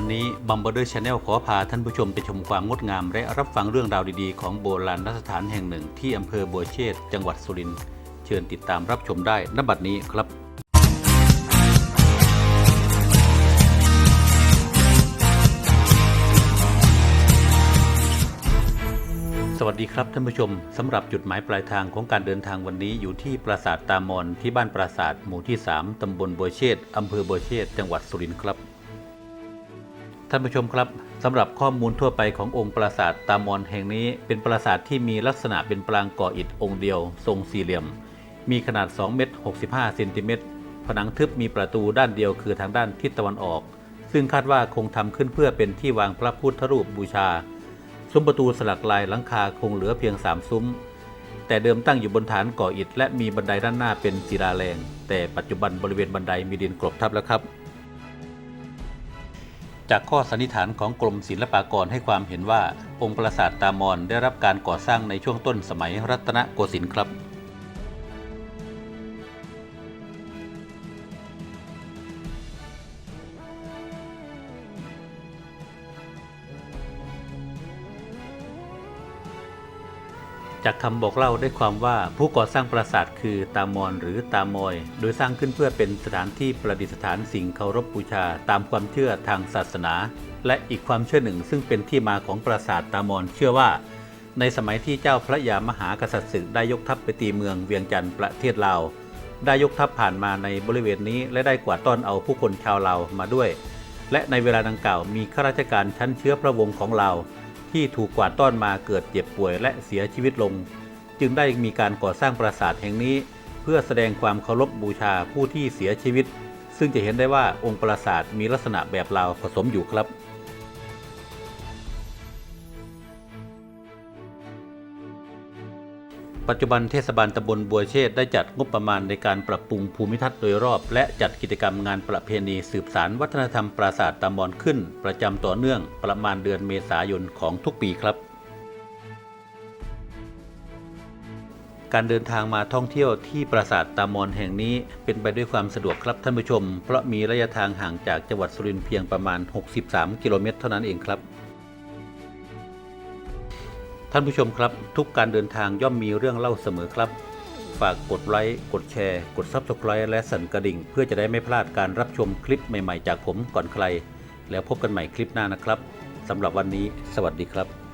วันนี้บัมเบอร์เดอร์ชาแนลขอพาท่านผู้ชมไปชมความงดงาม และรับฟังเรื่องราวดีๆ ของโบราณสถานแห่งหนึ่งที่อำเภอบัวเชษจังหวัดสุรินทร์เชิญติดตามรับชมได้ณบัดนี้ครับสวัสดีครับท่านผู้ชมสำหรับจุดหมายปลายทางของการเดินทางวันนี้อยู่ที่ปราสาทตามอนที่บ้านปราสาทหมู่ที่ 3ตำบลบัวเชษฐ์อำเภอบัวเชษจังหวัดสุรินทร์ครับ ท่านผู้ชมครับสำหรับข้อมูลทั่วไปขององค์ปราสาทตามอนแห่งนี้ เป็นปราสาทที่มีลักษณะเป็นปรางก่ออิฐองค์เดียว ทรงสี่เหลี่ยม มีขนาด 2 เมตร 65 เซนติเมตร ผนังทึบมีประตูด้านเดียวคือทางด้านทิศตะวันออก ซึ่งคาดว่าคงทำขึ้นเพื่อเป็นที่วางพระพุทธรูปบูชา ซุ้มประตูสลักลายหลังคาคงเหลือเพียง 3 ซุ้ม แต่เดิมตั้งอยู่บนฐานก่ออิฐและมีบันไดด้านหน้าเป็นศิลาแรง แต่ปัจจุบันบริเวณบันไดมีดินกลบทับแล้วครับ จากข้อสันนิษฐานของกรมศิลปากรให้ความเห็นว่า องค์ปราสาทตามอนได้รับการก่อสร้างในช่วงต้นสมัยรัตนโกสินทร์ครับ จากคำบอกเล่าได้ความว่าผู้ก่อสร้างปราสาทคือตามอนหรือตามอย โดยสร้างขึ้นเพื่อเป็นสถานที่ประดิษฐานสิ่งเคารพบูชาตามความเชื่อทางศาสนา และอีกความเชื่อหนึ่งซึ่งเป็นที่มาของปราสาทตามอนเชื่อว่า ในสมัยที่เจ้าพระยามหากษัตริย์ศึกได้ยกทัพไปตีเมืองเวียงจันทร์ประเทศลาวได้ยกทัพผ่านมาในบริเวณนี้และได้กวาดต้อนเอาผู้คนชาวลาวมาด้วย และในเวลาดังกล่าวมีข้าราชการชั้นเชื้อพระวงศ์ของลาว ที่ถูกกวาดต้อนมาเกิดเจ็บป่วยและเสียชีวิตลง จึงได้มีการก่อสร้างปราสาทแห่งนี้ เพื่อแสดงความเคารพบูชาผู้ที่เสียชีวิต ซึ่งจะเห็นได้ว่าองค์ปราสาทมีลักษณะแบบลาวผสมอยู่ครับ ปัจจุบันเทศบาลตำบลบัวเชษได้จัดงบประมาณในการปรับปรุงภูมิทัศน์โดยรอบ และจัดกิจกรรมงานประเพณีสืบสารวัฒนธรรมปราสาทตามอนขึ้น ประจำต่อเนื่องประมาณเดือนเมษายนของทุกปีครับ การเดินทางมาท่องเที่ยวที่ปราสาทตามอนแห่งนี้เป็นไปด้วยความสะดวกครับท่านผู้ชม เพราะมีระยะทางห่างจากจังหวัดสุรินทร์เพียงประมาณ 63 กิโลเมตรเท่านั้นเองครับ ท่านผู้ชมครับ ทุกการเดินทางย่อมมีเรื่องเล่าเสมอครับ ฝากกดไลค์กดแชร์ กดซับสไคร b ์และสั่นกระดิ่ง เพื่อจะได้ไม่พลาดการรับชมคลิปใหม่ๆ จากผมก่อนใคร แล้วพบกันใหม่คลิปหน้านะครับสำหรับวันนี้ สวัสดีครับ